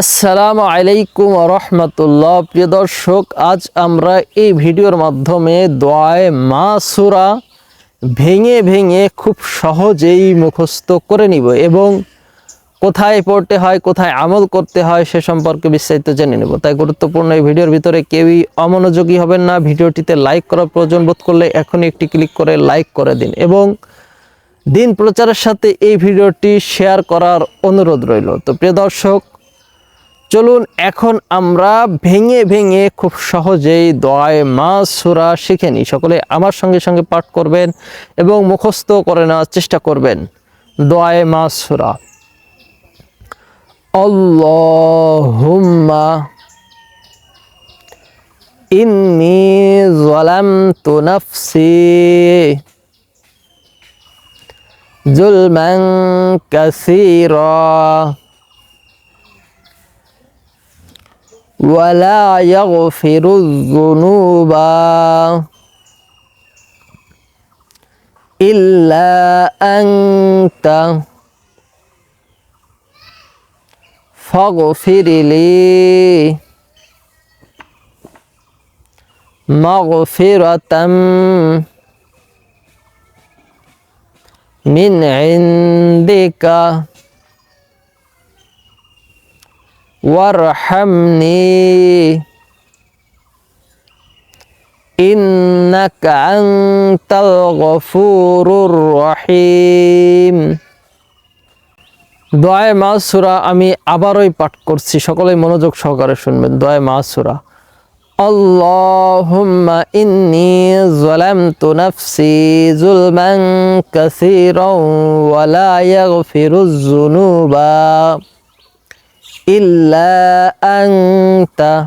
আসসালামু আলাইকুম রহমতুল্লাহ। প্রিয় দর্শক, আজ আমরা এই ভিডিওর মাধ্যমে দোয়ায় মা সুরা ভেঙে ভেঙে খুব সহজেই মুখস্থ করে নিব এবং কোথায় পড়তে হয়, কোথায় আমল করতে হয় সে সম্পর্কে বিস্তারিত জেনে নেব। তাই গুরুত্বপূর্ণ এই ভিডিওর ভিতরে কেউই অমনোযোগী হবেন না। ভিডিওটিতে লাইক করার প্রয়োজন বোধ করলে এখনই একটি ক্লিক করে লাইক করে দিন এবং দিন প্রচারের সাথে এই ভিডিওটি শেয়ার করার অনুরোধ রইল। তো প্রিয় দর্শক চলুন এখন আমরা ভেঙে ভেঙে খুব সহজেই দোয়ায় মাস সুরা শিখে নিই। সকলে আমার সঙ্গে সঙ্গে পাঠ করবেন এবং মুখস্থ করে নেওয়ার চেষ্টা করবেন। দোয়ায় মাস সুরা। আল্লাহুম্মা ইন্নি যালামতু নাফসি জুলমান কাসীরা। ولا يغفر الذنوب إلا أنت. فاغفر لي. مغفرة من عندك. وارحمني إنك أنت الغفور الرحيم দোয়ায় মাস সুরা আমি আবারই পাঠ করছি সকলেই মনোযোগ সহকারে শুনবেন দোয়ায় মাস সুরা اللهم إني ظلمت نفسي ظلما كثيرا ولا يغفر الذنوب إلا أنت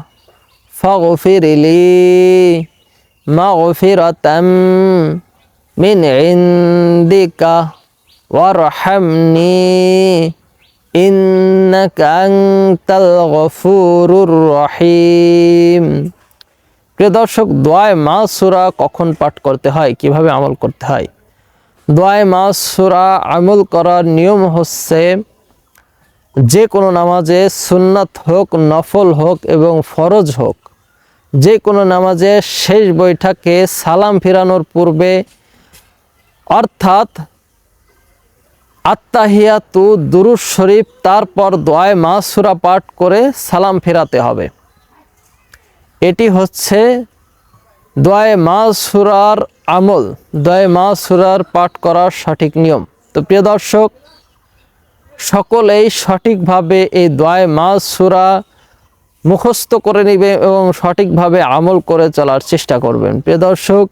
فاغفر لي مغفرة من عندك وارحمني إنك أنت الغفور الرحيم প্রিয় দর্শক দোয়ায় মাস সুরা কখন পাঠ করতে হয় কিভাবে আমল করতে হয় দোয়ায় মাস সুরা আমল করার নিয়ম হচ্ছে যে কোনো নামাজে সুন্নাত হোক, নফল হোক এবং ফরজ হোক যে কোনো নামাজে শেষ বৈঠকে সালাম ফিরানোর পূর্বে, অর্থাৎ আত্মাহিয়াতু দুরুজ শরীফ, তারপর দোয়ায় মাসুরা পাঠ করে সালাম ফেরাতে হবে। এটি হচ্ছে দোয়ায় মাসুরার আমল, দোয়ায় মাসুরার পাঠ করার সঠিক নিয়ম। তো প্রিয় দর্শক সকলেই সঠিকভাবে এই দোয়ায় মাস সুরা মুখস্থ করে নেবে এবং সঠিকভাবে আমল করে চলার চেষ্টা করবেন। প্রিয় দর্শক,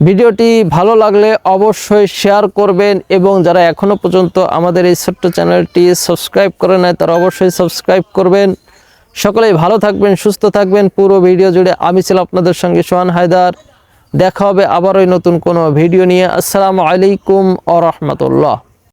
ভিডিওটি ভালো লাগলে অবশ্যই শেয়ার করবেন এবং যারা এখনও পর্যন্ত আমাদের এই ছোট্ট চ্যানেলটি সাবস্ক্রাইব করে নেয় তারা অবশ্যই সাবস্ক্রাইব করবেন। সকলেই ভালো থাকবেন, সুস্থ থাকবেন। পুরো ভিডিও জুড়ে আমি ছিলাম আপনাদের সঙ্গে সোহান হায়দার। দেখা হবে আবারই নতুন কোনো ভিডিও নিয়ে। আসসালামু আলাইকুম আ রহমতুল্লাহ।